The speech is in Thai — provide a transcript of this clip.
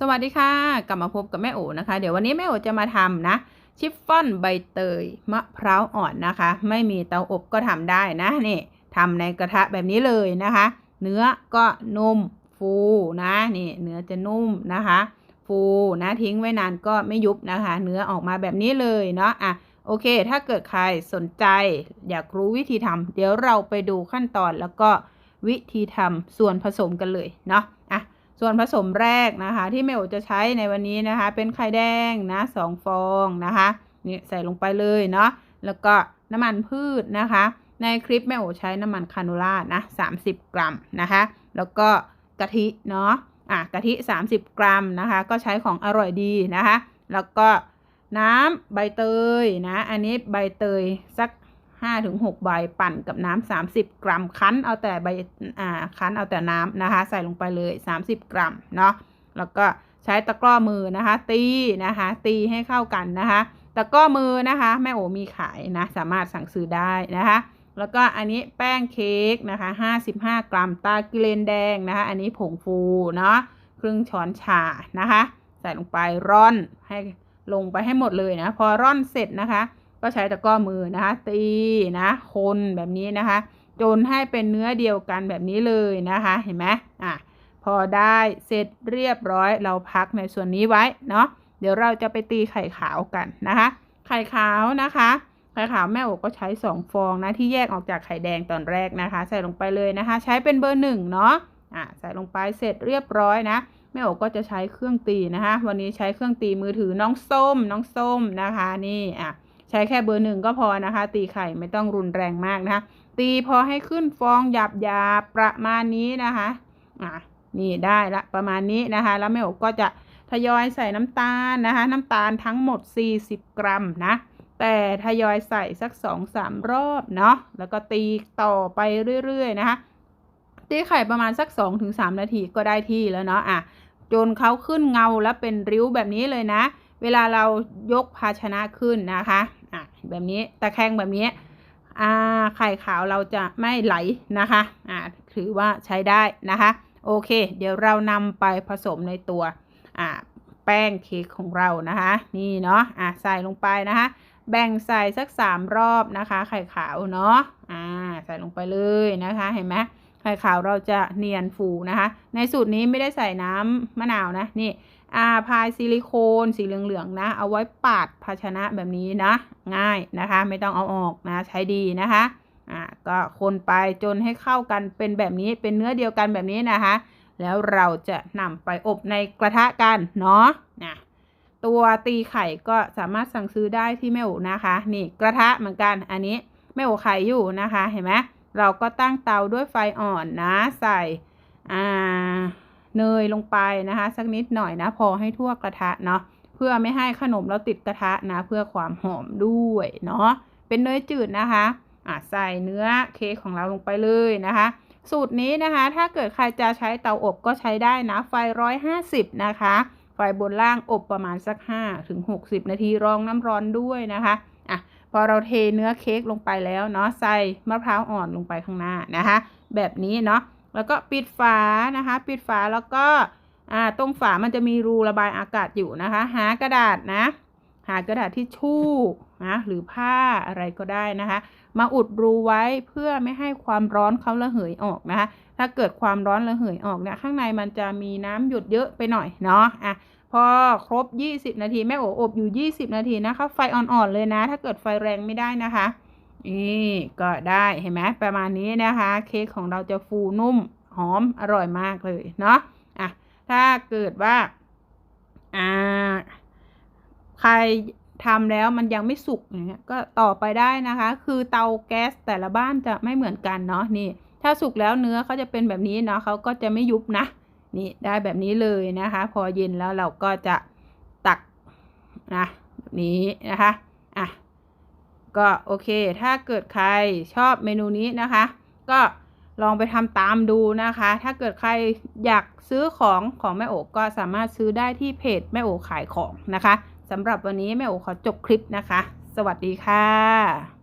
สวัสดีค่ะ กลับมาพบกับแม่โอนะคะ เดี๋ยววันนี้แม่โอจะมาทำนะชิฟฟ่อนใบเตยมะพร้าวอ่อนนะคะ ไม่มีเตาอบก็ทำได้นะนี่ทำในกระทะแบบนี้เลยนะคะ เนื้อก็นุ่มฟูนะนี่เนื้อจะนุ่มนะคะ ฟูนะทิ้งไว้นานก็ไม่ยุบนะคะ เนื้อออกมาแบบนี้เลยเนาะอะโอเค ถ้าเกิดใครสนใจ อยากรู้วิธีทำเดี๋ยวเราไปดูขั้นตอนแล้วก็วิธีทำส่วนผสมกันเลยเนาะอะ ส่วนผสมแรกนะคะ ที่แม่โอจะใช้ในวันนี้นะคะ เป็นไข่แดงนะสองฟองนะคะนี่ใส่ลงไปเลยเนาะแล้วก็น้ำมันพืชนะคะ ในคลิปแม่โอใช้น้ำมันคาโนล่านะส30 กรัมนะคะ แล้วก็กะทิเนาะอะกะทิ 30 กรัมนะคะ ก็ใช้ของอร่อยดีนะคะ แล้วก็น้ำใบเตยนะ อันนี้ใบเตยสัก 5ถึง6ใบปั่นกับน้ำ30 กรัม คั้นเอาแต่ใบอ่าคั้นเอาแต่น้ำนะคะ ใส่ลงไปเลย 30 กรัมเนาะแล้วก็ใช้ตะกร้อมือนะคะ ตีนะคะ ตีให้เข้ากันนะคะตะกร้อมือนะคะแม่โอมีขายนะสามารถสั่งซื้อได้นะคะ แล้วก็อันนี้แป้งเค้กนะคะ55 กรัมตากิเลนแดงนะคะ อันนี้ผงฟูเนาะครึ่งช้อนชานะคะ ใส่ลงไปร่อนให้ลงไปให้หมดเลยนะ พอร่อนเสร็จนะคะ ก็ใช้ตะก้อมือนะคะ ตีนะคนแบบนี้นะคะ จนให้เป็นเนื้อเดียวกันแบบนี้เลยนะคะ เห็นไหมอะพอได้เสร็จเรียบร้อยเราพักในส่วนนี้ไว้เนาะเดี๋ยวเราจะไปตีไข่ขาวกันนะคะ ไข่ขาวนะคะไข่ขาวแม่โอก็ใช้ 2 ฟองนะที่แยกออกจากไข่แดงตอนแรกนะคะ ใส่ลงไปเลยนะคะ ใช้เป็นเบอร์หนึ่งเนาะอะใส่ลงไปเสร็จเรียบร้อยนะแม่โอก็จะใช้เครื่องตีนะคะ วันนี้ใช้เครื่องตีมือถือน้องส้มน้องส้มนะคะนี่อะ ใช้แค่เบอร์หนึ่งก็พอนะคะ ตีไข่ไม่ต้องรุนแรงมากนะคะ ตีพอให้ขึ้นฟองหยาบหยาประมาณนี้นะคะอะนี่ได้ละประมาณนี้นะคะ แล้วแม่โอก็จะทยอยใส่น้ำตาลนะคะ น้ำตาลทั้งหมด 40 กรัมนะ แต่ทยอยใส่สัก 2-3 รอบเนาะแล้วก็ตีต่อไปเรื่อยๆนะคะตีไข่ประมาณสัก 2-3 นาทีก็ได้ที่แล้วเนาะอะจนเขาขึ้นเงาแล้วเป็นริ้วแบบนี้เลยนะ เวลาเรายกภาชนะขึ้นนะคะ แบบนี้ตะแคงแบบนี้อ่าไข่ขาวเราจะไม่ไหลนะคะอ่าถือว่าใช้ได้นะคะโอเค เดี๋ยวเรานำไปผสมในตัวอ่าแป้งเค้กของเรานะคะ นี่เนาะอะใส่ลงไปนะคะ แบ่งใส่สักสามรอบนะคะ ไข่ขาวเนาะอ่าใส่ลงไปเลยนะคะเห็นไหมไข่ขาวเราจะเนียนฟูนะคะ ในสูตรนี้ไม่ได้ใส่น้ำมะนาวนะนี่ อาพายซิลิโคนสีเหลืองๆนะ เอาไว้ปาดภาชนะแบบนี้นะ ง่ายนะคะ ไม่ต้องเอาออกนะใช้ดีนะคะอ่าก็คนไปจนให้เข้ากันเป็นแบบนี้เป็นเนื้อเดียวกันแบบนี้นะคะ แล้วเราจะนำไปอบในกระทะกันเนาะนะตัวตีไข่ก็สามารถสั่งซื้อได้ที่แม่โอนะคะ นี่กระทะเหมือนกันอันนี้แม่โอไข่อยู่นะคะเห็นไหมเราก็ตั้งเตาด้วยไฟอ่อนนะ ใส่อ่า เนยลงไปนะคะ สักนิดหน่อยนะ พอให้ทั่วกระทะเนาะเพื่อไม่ให้ขนมเราติดกระทะนะ เพื่อความหอมด้วยเนาะเป็นเนยจืดนะคะอะใส่เนื้อเค้กของเราลงไปเลยนะคะ สูตรนี้นะคะ ถ้าเกิดใครจะใช้เตาอบก็ใช้ได้นะ ไฟร้อยห้าสิบนะคะไฟบนล่างอบประมาณสักห้าถึงหกสิบนาทีรองน้ำร้อนด้วยนะคะอะพอเราเทเนื้อเค้กลงไปแล้วเนาะใส่มะพร้าวอ่อนลงไปข้างหน้านะคะ แบบนี้เนาะ แล้วก็ปิดฝานะคะ ปิดฝาแล้วก็ตรงฝามันจะมีรูระบายอากาศอยู่นะคะ หากระดาษนะ หากระดาษที่ชู่นะหรือผ้าอะไรก็ได้นะคะ มาอุดรูไว้เพื่อไม่ให้ความร้อนเขาระเหยออกนะคะ ถ้าเกิดความร้อนระเหยออกเนี่ยข้างในมันจะมีน้ำหยดเยอะไปหน่อยเนาะอะพอครบ 20 นาทีแม่โออบอยู่ 20 นาทีนะคะ ไฟอ่อนๆเลยนะ ถ้าเกิดไฟแรงไม่ได้นะคะ นี่ก็ได้เห็นไหมประมาณนี้นะคะ เค้กของเราจะฟูนุ่มหอมอร่อยมากเลยเนาะอะถ้าเกิดว่าอ่าใครทำแล้วมันยังไม่สุกอย่างเงี้ยก็ต่อไปได้นะคะ คือเตาแก๊สแต่ละบ้านจะไม่เหมือนกันเนาะนี่ ถ้าสุกแล้วเนื้อเขาจะเป็นแบบนี้เนาะเขาก็จะไม่ยุบนะนี่ได้แบบนี้เลยนะคะ พอเย็นแล้วเราก็จะตักนะแบบนี้นะคะอะ ก็โอเค ถ้าเกิดใครชอบเมนูนี้นะคะ ก็ลองไปทำตามดูนะคะ ถ้าเกิดใครอยากซื้อของของแม่โอก็สามารถซื้อได้ที่เพจแม่โอขายของนะคะสำหรับวันนี้แม่โอขอจบคลิปนะคะ สวัสดีค่ะ